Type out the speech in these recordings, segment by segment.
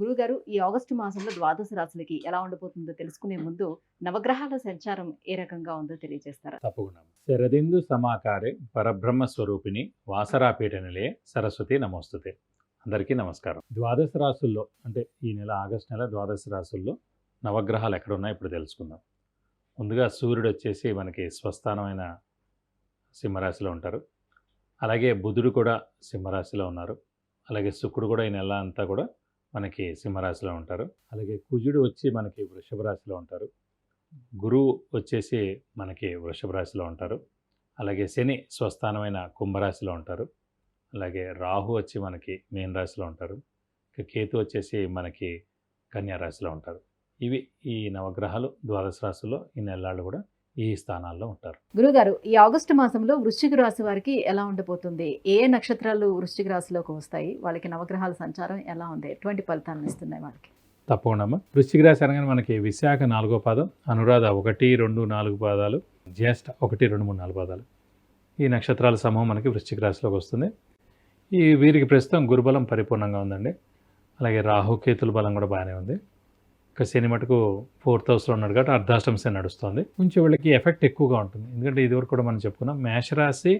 గురుగారు ఈ ఆగస్టు మాసంలో ద్వాదశ రాశులకి ఎలా ఉండబోతుందో తెలుసుకునే ముందు నవగ్రహాల సంచారం ఏ రకంగా ఉందో తెలియజేస్తారా? తప్పకుండా. శరదిందు సమాకారే పరబ్రహ్మ స్వరూపిణి వాసరాపీఠ నిలయ సరస్వతి నమోస్తుతే. అందరికీ నమస్కారం. ద్వాదశ రాసుల్లో అంటే ఈ నెల ఆగస్టు నెల ద్వాదశ రాసుల్లో నవగ్రహాలు ఎక్కడ ఉన్నాయో ఇప్పుడు తెలుసుకుందాం. ముందుగా సూర్యుడు వచ్చేసి మనకి స్వస్థానమైన సింహరాశిలో ఉంటారు. అలాగే బుధుడు కూడా సింహరాశిలో ఉన్నారు. అలాగే శుక్రుడు కూడా ఈ నెల అంతా కూడా మనకి సింహరాశిలో ఉంటారు. అలాగే కుజుడు వచ్చి మనకి వృషభ రాశిలో ఉంటారు. గురువు వచ్చేసి మనకి వృషభ రాశిలో ఉంటారు. అలాగే శని స్వస్థానమైన కుంభరాశిలో ఉంటారు. అలాగే రాహు వచ్చి మనకి మీన రాశిలో ఉంటారు. ఇక కేతు వచ్చేసి మనకి కన్యా రాశిలో ఉంటారు. ఇవి ఈ నవగ్రహాలు ద్వాదశ రాశుల్లో ఈ నెలలు కూడా ఈ స్థానాల్లో ఉంటారు. గురుగారు ఈ ఆగస్టు మాసంలో వృశ్చిక రాశి వారికి ఎలా ఉండబోతుంది? ఏ నక్షత్రాలు వృశ్చిక రాశిలోకి వస్తాయి? వాళ్ళకి నవగ్రహాల సంచారం ఎలా ఉంది? ఎటువంటి ఫలితాలను ఇస్తున్నాయి వాళ్ళకి తప్పకుండా వృశ్చిక రాశి అనగానే మనకి విశాఖ నాలుగో పాదం అనురాధ ఒకటి రెండు నాలుగు పాదాలు జ్యేష్ఠ ఒకటి రెండు మూడు నాలుగు పాదాలు. ఈ నక్షత్రాల సమూహం మనకి వృశ్చిక రాశిలోకి వస్తుంది. ఈ వీరికి ప్రస్తుతం గురుబలం పరిపూర్ణంగా ఉందండి. అలాగే రాహుకేతుల బలం కూడా బాగానే ఉంది. ఇక శని మటుకు ఫోర్త్ హౌస్లో ఉన్నాడు కాబట్టి అర్ధాష్టం శని నడుస్తుంది. కొంచెం వీళ్ళకి ఎఫెక్ట్ ఎక్కువగా ఉంటుంది. ఎందుకంటే ఇదివరకు కూడా మనం చెప్పుకున్నాం మేషరాశి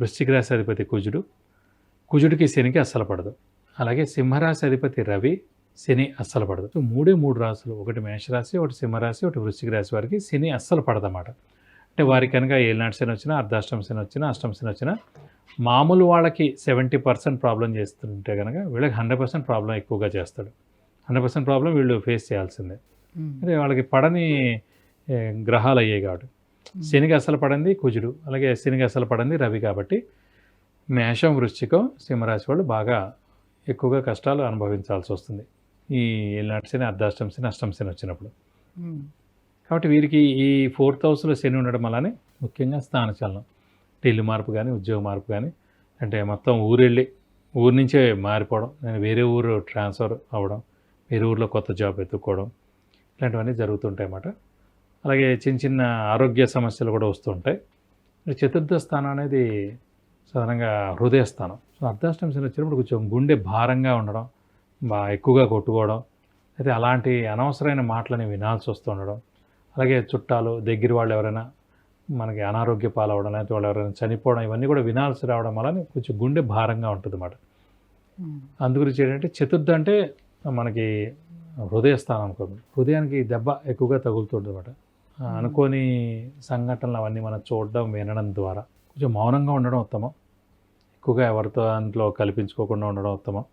వృశ్చిక రాశి అధిపతి కుజుడు. కుజుడికి శనికి అస్సలు పడదు. అలాగే సింహరాశి అధిపతి రవి శని అస్సలు పడదు. సో మూడే మూడు రాశులు ఒకటి మేషరాశి ఒకటి సింహరాశి ఒకటి వృశ్చిక రాశి వారికి శని అస్సలు పడదన్నమాట. అంటే వారికి కనుక ఏలినాటి శని వచ్చినా అర్ధాష్టం శని వచ్చినా అష్టమ శని వచ్చినా మామూలు వాళ్ళకి సెవెంటీ పర్సెంట్ ప్రాబ్లం చేస్తుంటే కనుక వీళ్ళకి హండ్రెడ్ పర్సెంట్ ప్రాబ్లం ఎక్కువగా చేస్తాడు. హండ్రెడ్ పర్సెంట్ ప్రాబ్లం వీళ్ళు ఫేస్ చేయాల్సిందే. అంటే వాళ్ళకి పడని గ్రహాలు అయ్యాయి కాబట్టి. శనికి అసలు పడింది కుజుడు అలాగే శనికి అసలు పడింది రవి కాబట్టి మేషం వృశ్చికం సింహరాశి వాళ్ళు బాగా ఎక్కువగా కష్టాలు అనుభవించాల్సి వస్తుంది. ఈ ఏలినాటి శని అర్ధాష్టం శని అష్టం శని వచ్చినప్పుడు. కాబట్టి వీరికి ఈ ఫోర్త్ హౌస్లో శని ఉండడం వల్లనే ముఖ్యంగా స్థానచలనం ఇల్లు మార్పు కానీ ఉద్యోగ మార్పు కానీ అంటే మొత్తం ఊరెళ్ళి ఊరి నుంచే మారిపోవడం నేను వేరే ఊరు ట్రాన్స్ఫర్ అవ్వడం వేరే ఊర్లో కొత్త జాబ్ ఎత్తుక్కోవడం ఇలాంటివన్నీ జరుగుతుంటాయి అన్నమాట. అలాగే చిన్న చిన్న ఆరోగ్య సమస్యలు కూడా వస్తుంటాయి. చతుర్థ స్థానం అనేది సాధారణంగా హృదయ స్థానం. సో అర్ధాష్టమ శని వచ్చినప్పుడు కొంచెం గుండె భారంగా ఉండడం బాగా ఎక్కువగా కొట్టుకోవడం అయితే అలాంటి అనవసరమైన మాటలని వినాల్సి వస్తూ ఉండడం అలాగే చుట్టాలు దగ్గర వాళ్ళు ఎవరైనా మనకి అనారోగ్య పాలవడం లేకపోతే వాళ్ళు ఎవరైనా చనిపోవడం ఇవన్నీ కూడా వినాల్సి రావడం వల్ల కొంచెం గుండె భారంగా ఉంటుంది అన్నమాట ఉమ్. అందుగురించి ఏంటంటే చతుర్థ అంటే మనకి హృదయ స్థానం అనుకోండి హృదయానికి దెబ్బ ఎక్కువగా తగులుతుంది అనమాట అనుకోని సంఘటనలు అవన్నీ మనం చూడడం వినడం ద్వారా కొంచెం మౌనంగా ఉండడం ఉత్తమం. ఎక్కువగా ఎవరితో దాంట్లో కల్పించుకోకుండా ఉండడం ఉత్తమం.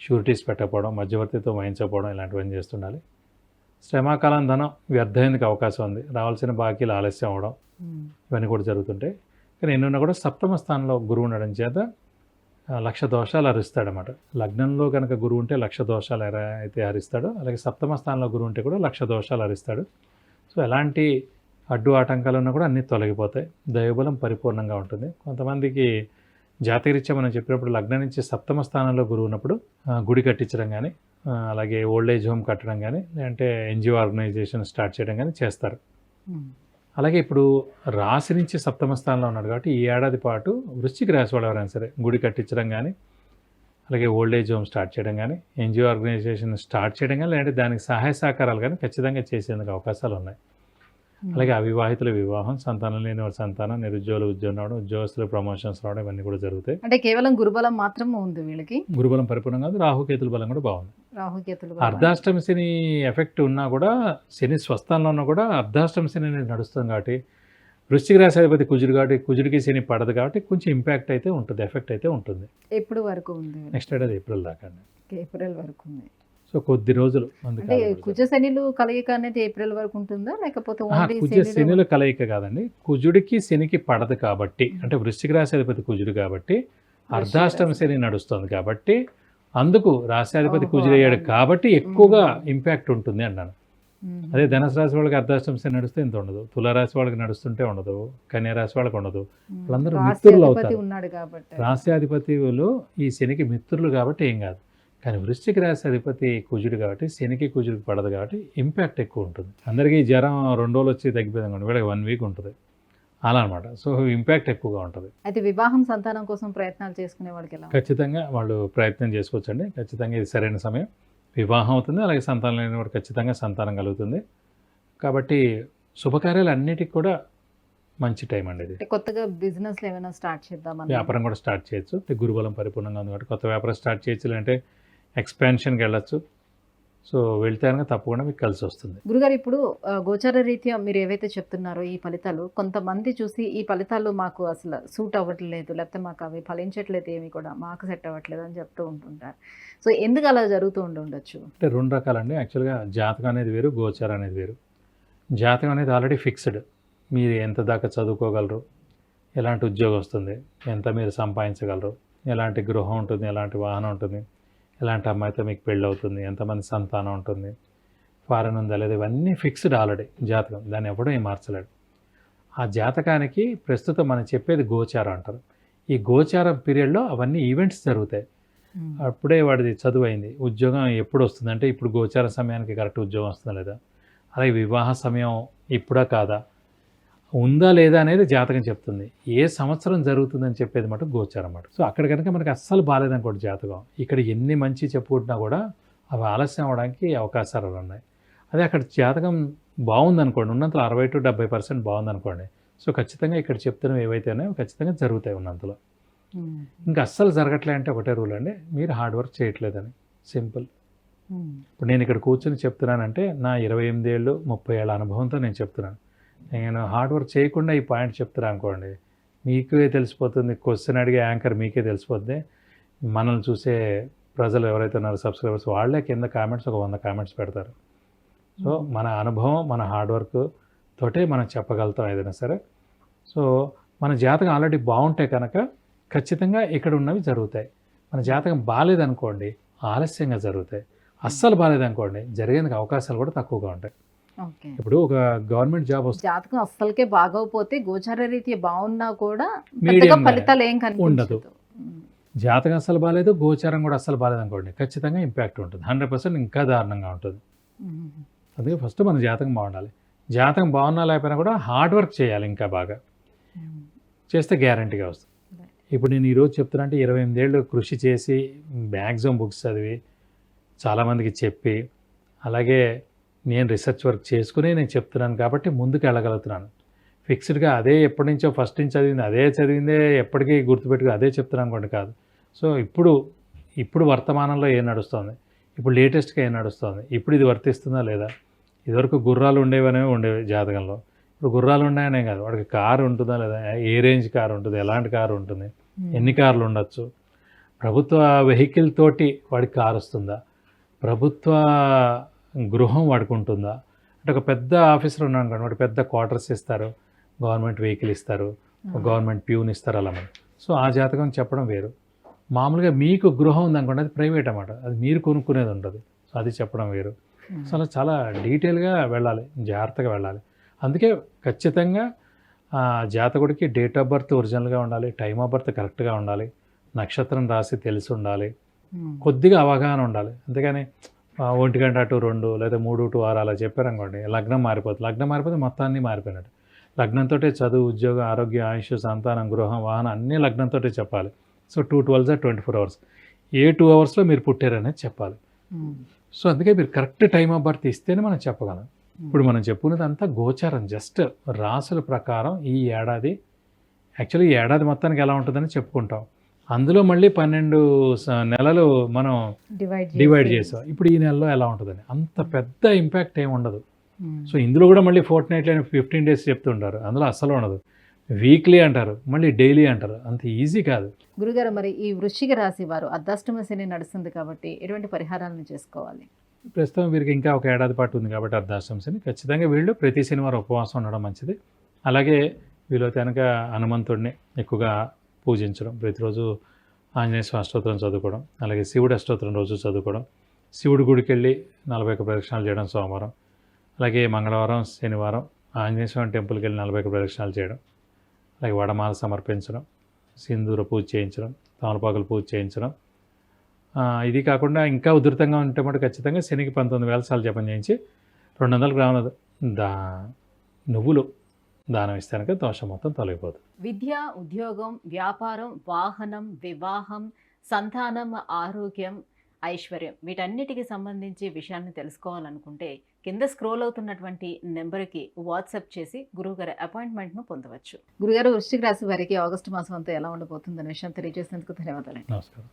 షూరిటీస్ పెట్టకపోవడం మధ్యవర్తితో వహించకపోవడం ఇలాంటివన్నీ చేస్తుండాలి. శ్రమాకాలం ధనం వ్యర్థమైనందుకు అవకాశం ఉంది. రావాల్సిన బాకీలు ఆలస్యం అవడం. ఇవన్నీ కూడా జరుగుతుంటాయి. కానీ ఎన్నున్నా కూడా సప్తమ స్థానంలో గురువు ఉండడం చేత లక్ష దోషాలు హరిస్తాడనమాట లగ్నంలో కనుక గురువు ఉంటే లక్ష దోషాలు ఎలా అయితే హరిస్తాడో అలాగే సప్తమ స్థానంలో గురువు ఉంటే కూడా లక్ష దోషాలు హరిస్తాడు సో ఎలాంటి అడ్డు ఆటంకాలు ఉన్నా కూడా అన్నీ తొలగిపోతాయి. దైవబలం పరిపూర్ణంగా ఉంటుంది. కొంతమందికి జాతకరీత్యా మనం చెప్పినప్పుడు లగ్నం నుంచి సప్తమ స్థానంలో గురువు ఉన్నప్పుడు గుడి కట్టించడం కానీ అలాగే ఓల్డ్ ఏజ్ హోమ్ కట్టడం కానీ లేదంటే ఎన్జిఓ ఆర్గనైజేషన్ స్టార్ట్ చేయడం కానీ చేస్తారు. అలాగే ఇప్పుడు రాశి నుంచి సప్తమ స్థానంలో ఉన్నాడు కాబట్టి ఈ ఏడాది పాటు వృశ్చిక రాశి వాళ్ళు ఎవరైనా సరే గుడి కట్టించడం కానీ అలాగే ఓల్డ్ ఏజ్ హోమ్ స్టార్ట్ చేయడం కానీ ఎన్జిఓ ఆర్గనైజేషన్ స్టార్ట్ చేయడం కానీ లేదంటే దానికి సహాయ సహకారాలు కానీ ఖచ్చితంగా చేసేందుకు అవకాశాలు ఉన్నాయి. అలాగే అవివాహితుల వివాహం సంతానం లేని వారి సంతానం నిరుద్యోగులు ఉద్యోగం రావడం ఉద్యోగస్తులు ప్రమోషన్స్ రావడం ఇవన్నీ కూడా జరుగుతాయి. అంటే కేవలం గురుబలం మాత్రం ఉంది వీళ్ళకి? గురుబలం పరిపూర్ణంగా ఉంది రాహుకేతుల బలం కూడా బాగుంది. రాహుకేతులు. అర్ధాష్టమ శని ఎఫెక్ట్ ఉన్నా కూడా శని స్వస్థానంలో ఉన్నా కూడా అర్ధాష్టమ శని అనేది నడుస్తుంది కాబట్టి వృశ్చిక రాశి అధిపతి కుజుడు కాబట్టి కుజుడికి శని పడదు కాబట్టి కొంచెం ఇంపాక్ట్ అయితే ఉంటుంది ఎఫెక్ట్ అయితే ఉంటుంది. ఎప్పుడు వరకు ఉంది? నెక్స్ట్ ఏడాది ఏప్రిల్ దాకా ఏప్రిల్ వరకు ఉంది. సో కొద్ది రోజులు అంటే కుజ శనిలు కలయిక అనేది ఏప్రిల్ వరకు ఉంటుందా? లేకపోతే కుజ శనిలో- కలయిక కాదండి. కుజుడికి శనికి పడదు కాబట్టి అంటే వృశ్చిక రాశి అధిపతి కుజుడు కాబట్టి అర్ధాష్టమ శని నడుస్తుంది కాబట్టి అందుకు రాశ్యాధిపతి ఓహో, కుజుడు అయ్యాడు అలాగే. కాబట్టి ఎక్కువగా. ఇంపాక్ట్ ఉంటుంది అన్నాను. మ్మ్. అదే ధనుసు రాశి వాళ్ళకి అర్ధాష్టమ శని నడిస్తే ఇంత ఉండదు. తులారాశి వాళ్ళకి నడుస్తుంటే ఉండదు. కన్యా రాశి వాళ్ళకి ఉండదు. వాళ్ళందరూ మిత్రులు అవుతారు. ఉన్నాడు కాబట్టి. రాశ్యాధిపతిలో ఈ శనికి మిత్రులు కాబట్టి ఏం కాదు. కానీ వృశ్చిక రాశి అధిపతి కుజుడు కాబట్టి శనికి కుజుడికి పడదు కాబట్టి ఇంపాక్ట్ ఎక్కువ ఉంటుంది. అందరికీ జ్వరం రెండు రోజులు వచ్చి తగ్గిపోయింది అనుకోండి వీళ్ళకి వన్ వీక్ ఉంటుంది. అలా అనమాట సో ఇంపాక్ట్ ఎక్కువగా ఉంటుంది. అయితే వివాహం సంతానం కోసం ప్రయత్నాలు చేసుకునే వాళ్ళకి ఖచ్చితంగా వాళ్ళు ప్రయత్నం చేసుకోవచ్చండి. ఖచ్చితంగా ఇది సరైన సమయం. వివాహం అవుతుంది అలాగే సంతానం లేని వాడు ఖచ్చితంగా సంతానం కలుగుతుంది. కాబట్టి శుభకార్యాలు అన్నిటికీ కూడా మంచి టైం అండి ఇది. కొత్తగా బిజినెస్ ఏమైనా స్టార్ట్ చేద్దామని వ్యాపారం కూడా స్టార్ట్ చేయొచ్చు. గురుబలం పరిపూర్ణంగా ఉంది కాబట్టి కొత్త వ్యాపారం స్టార్ట్ చేయొచ్చు అంటే ఎక్స్పాన్షన్కి వెళ్ళొచ్చు. సో వెళ్తే కనుక తప్పకుండా మీకు కలిసి వస్తుంది. గురుగారు ఇప్పుడు గోచార రీత్యా మీరు ఏవైతే చెప్తున్నారో ఈ ఫలితాలు కొంతమంది చూసి ఈ ఫలితాలు మాకు అసలు సూట్ అవ్వట్లేదు లేకపోతే మాకు అవి ఫలించట్లేదు ఏమి కూడా మాకు సెట్ అవ్వట్లేదు అని చెప్తూ ఉంటుంటారు. సో ఎందుకు అలా జరుగుతూ ఉండి ఉండొచ్చు? అంటే రెండు రకాలండి. యాక్చువల్గా జాతకం అనేది వేరు గోచారం అనేది వేరు. జాతకం అనేది ఆల్రెడీ ఫిక్స్డ్. మీరు ఎంత దాకా చదువుకోగలరు? ఎలాంటి ఉద్యోగం వస్తుంది? ఎంత మీరు సంపాదించగలరు? ఎలాంటి గృహం ఉంటుంది? ఎలాంటి వాహనం ఉంటుంది? ఎలాంటి అమ్మాయితో మీకు పెళ్ళి అవుతుంది ఎంతమంది సంతానం ఉంటుంది ఫారెన్ ఉందా లేదా ఇవన్నీ ఫిక్స్డ్ ఆల్రెడీ జాతకం. దాన్ని ఎవడో ఏం మార్చలేడు. ఆ జాతకానికి ప్రస్తుతం మనం చెప్పేది గోచారం అంటారు. ఈ గోచారం పీరియడ్లో అవన్నీ ఈవెంట్స్ జరుగుతాయి. అప్పుడే వాడిది చదువు అయింది ఉద్యోగం ఎప్పుడు వస్తుంది అంటే ఇప్పుడు గోచార సమయానికి కరెక్ట్ ఉద్యోగం వస్తుందా లేదా? అలాగే వివాహ సమయం ఇప్పుడా కాదా? ఉందా లేదా అనేది జాతకం చెప్తుంది. ఏ సంవత్సరం జరుగుతుందని చెప్పేది మటు గోచారం అన్నమాట. సో అక్కడ కనుక మనకి అస్సలు బాగాలేదనుకోండి జాతకం. ఇక్కడ ఎన్ని మంచి చెప్పుకుంటున్నా కూడా అవి ఆలస్యం అవ్వడానికి అవకాశాలు ఉన్నాయి. అదే అక్కడ జాతకం బాగుందనుకోండి ఉన్నంతలో అరవై టు డెబ్బై పర్సెంట్ బాగుందనుకోండి. సో ఖచ్చితంగా ఇక్కడ చెప్తున్నవి ఏవైతే ఉన్నాయో ఖచ్చితంగా జరుగుతాయి ఉన్నంతలో. ఇంకా అస్సలు జరగట్లే అంటే ఒకటే రూల్ అండి మీరు హార్డ్ వర్క్ చేయట్లేదని. సింపుల్. ఇప్పుడు నేను ఇక్కడ కూర్చొని చెప్తున్నానంటే నా ఇరవై ఎనిమిది ఏళ్ళు ముప్పై ఏళ్ళ అనుభవంతో నేను చెప్తున్నాను. నేను హార్డ్ వర్క్ చేయకుండా ఈ పాయింట్ చెప్తున్నా అనుకోండి మీకే తెలిసిపోతుంది క్వశ్చన్ అడిగే యాంకర్ మీకే తెలిసిపోద్ది. మనల్ని చూసే ప్రజలు ఎవరైతే ఉన్నారో సబ్స్క్రైబర్స్ వాళ్ళే కింద కామెంట్స్ ఒక వంద కామెంట్స్ పెడతారు. సో మన అనుభవం మన హార్డ్ వర్క్ తోటే మనం చెప్పగలుగుతాం ఏదైనా సరే. సో మన జాతకం ఆల్రెడీ బాగుంటే కనుక ఖచ్చితంగా ఇక్కడ ఉన్నవి జరుగుతాయి. మన జాతకం బాగాలేదనుకోండి ఆలస్యంగా జరుగుతాయి. అస్సలు బాగాలేదనుకోండి జరిగేందుకు అవకాశాలు కూడా తక్కువగా ఉంటాయి. ఇప్పుడు ఒక గవర్నమెంట్ జాబ్ వస్తుంది జాతకం అస్సలకే బాగోకపోతే గోచార రీత్యా బాగున్నా కూడా. ఫలితాలు ఏం మ్మ్. జాతకం అస్సలు బాగాలేదు గోచారం కూడా అస్సలు బాగాలేదు అనుకోండి. ఖచ్చితంగా ఇంపాక్ట్ ఉంటుంది. హండ్రెడ్ పర్సెంట్ ఇంకా దారుణంగా ఉంటుంది. అందుకే ఫస్ట్ మన జాతకం బాగుండాలి. జాతకం బాగున్నా లేకపోయినా కూడా హార్డ్ వర్క్ చేయాలి ఇంకా బాగా. చేస్తే గ్యారంటీగా వస్తుంది. ఇప్పుడు నేను ఈరోజు చెప్తున్నా అంటే ఇరవై ఎనిమిదేళ్ళు కృషి చేసి మ్యాక్సిమం బుక్స్ చదివి చాలామందికి చెప్పి అలాగే నేను రీసెర్చ్ వర్క్ చేసుకుని నేను చెప్తున్నాను కాబట్టి ముందుకు వెళ్ళగలుగుతున్నాను. ఫిక్స్డ్గా అదే ఎప్పటి నుంచో ఫస్ట్ నుంచి చదివింది అదే చదివిందే ఎప్పటికీ గుర్తుపెట్టుకు అదే చెప్తున్నాను అనుకోండి కాదు. సో ఇప్పుడు ఇప్పుడు వర్తమానంలో ఏం నడుస్తుంది? ఇప్పుడు లేటెస్ట్గా ఏం నడుస్తుంది? ఇప్పుడు ఇది వర్తిస్తుందా లేదా? ఇదివరకు గుర్రాలు ఉండేవనేవి ఉండేవి జాతకంలో. ఇప్పుడు గుర్రాలు ఉన్నాయనే కాదు. వాడికి కారు ఉంటుందా లేదా? ఏ రేంజ్ కారు ఉంటుంది? ఎలాంటి కారు ఉంటుంది? మ్మ్. ఎన్ని కార్లు ఉండొచ్చు? ప్రభుత్వ వెహికల్ తోటి వాడికి కారు వస్తుందా? ప్రభుత్వ గృహం వాడికి ఉంటుందా అంటే ఒక పెద్ద ఆఫీసర్ ఉన్నాడు అనుకోండి వాడు పెద్ద క్వార్టర్స్ ఇస్తారు గవర్నమెంట్ వెహికల్ ఇస్తారు. గవర్నమెంట్ ప్యూన్ ఇస్తారు అలా సో ఆ జాతకం చెప్పడం వేరు. మామూలుగా మీకు గృహం ఉందనుకోండి అది ప్రైవేట్ అన్నమాట. అది మీరు కొనుక్కునేది ఉండదు. సో అది చెప్పడం వేరు. సో అలా చాలా డీటెయిల్గా వెళ్ళాలి జాగ్రత్తగా వెళ్ళాలి. అందుకే ఖచ్చితంగా ఆ జాతకుడికి డేట్ ఆఫ్ బర్త్ ఒరిజినల్గా ఉండాలి టైమ్ ఆఫ్ బర్త్ కరెక్ట్గా ఉండాలి నక్షత్రం రాసి తెలిసి ఉండాలి. కొద్దిగా అవగాహన ఉండాలి. అంతేగాని ఒంటి గంట టు రెండు లేదా మూడు టు ఆరు అలా చెప్పారనుకోండి లగ్నం మారిపోతుంది. లగ్నం మారిపోతే మొత్తాన్ని మారిపోయినట్టు. లగ్నంతో చదువు ఉద్యోగం ఆరోగ్యం ఆయుష్ సంతానం గృహం వాహనం అన్నీ లగ్నంతో చెప్పాలి. So two twelves twenty four hours. ఏ టూ అవర్స్లో మీరు పుట్టారనేది చెప్పాలి. సో అందుకే మీరు కరెక్ట్ టైం ఆఫ్ బర్త్ ఇస్తేనే మనం చెప్పగలం. ఇప్పుడు మనం చెప్పుకున్నది అంతా గోచారం జస్ట్ రాసుల ప్రకారం ఈ ఏడాది యాక్చువల్లీ ఈ ఏడాది మొత్తానికి ఎలా ఉంటుందని చెప్పుకుంటాం. అందులో మళ్ళీ పన్నెండు నెలలు మనం డివైడ్ చేసాం. ఇప్పుడు ఈ నెలలో ఎలా ఉంటుందని. అంత పెద్ద ఇంపాక్ట్ ఏమి ఉండదు. మ్మ్. సో ఇందులో కూడా మళ్ళీ ఫోర్త్ నైట్లో ఫిఫ్టీన్ డేస్ చెప్తుంటారు. అందులో అస్సలు ఉండదు. వీక్లీ అంటారు. మళ్ళీ డైలీ అంటారు. అంత ఈజీ కాదు. గురుగారు మరి ఈ వృశ్చిక రాశి వారు అర్ధాష్టమ శని నడుస్తుంది కాబట్టి ఎటువంటి పరిహారాలను చేసుకోవాలి? ప్రస్తుతం వీరికి ఇంకా ఒక ఏడాది పాటు ఉంది కాబట్టి అర్ధాష్టమ శని. ఖచ్చితంగా వీళ్ళు ప్రతి శనివారం ఉపవాసం ఉండడం మంచిది. అలాగే వీళ్ళు కనుక హనుమంతుడిని ఎక్కువగా పూజించడం ప్రతిరోజు ఆంజనేయ స్వామి అష్టోత్తరం చదువుకోవడం అలాగే శివుడు అష్టోత్తరం రోజు చదువుకోవడం శివుడి గుడికి వెళ్ళి నలభై ఒక్క ప్రదక్షిణాలు చేయడం సోమవారం అలాగే మంగళవారం శనివారం ఆంజనేయ స్వామి టెంపుల్కి వెళ్ళి నలభై ఒక ప్రదక్షిణాలు చేయడం అలాగే వడమాల సమర్పించడం సింధూర పూజ చేయించడం తామలపాకులు పూజ చేయించడం. ఇది కాకుండా ఇంకా ఉధృతంగా ఉంటే మటు ఖచ్చితంగా శనికి పంతొమ్మిది వేల సార్లు జపం చేయించి రెండు వందల గ్రాముల దా నువ్వులు దానం ఇస్తే కనుక దోషం మొత్తం తొలగిపోతుంది. విద్య ఉద్యోగం వ్యాపారం వాహనం వివాహం సంతానం ఆరోగ్యం ఐశ్వర్యం వీటన్నిటికి సంబంధించి విషయాన్ని తెలుసుకోవాలనుకుంటే కింద స్క్రోల్ అవుతున్నటువంటి నెంబర్కి వాట్సాప్ చేసి గురువుగారి అపాయింట్మెంట్ను పొందవచ్చు. గురుగారు వృశ్చిక రాశి వారికి ఆగస్టు మాసం అంతా ఎలా ఉండబోతుందనే విషయం తెలియజేసినందుకు ధన్యవాదాలు నమస్కారం.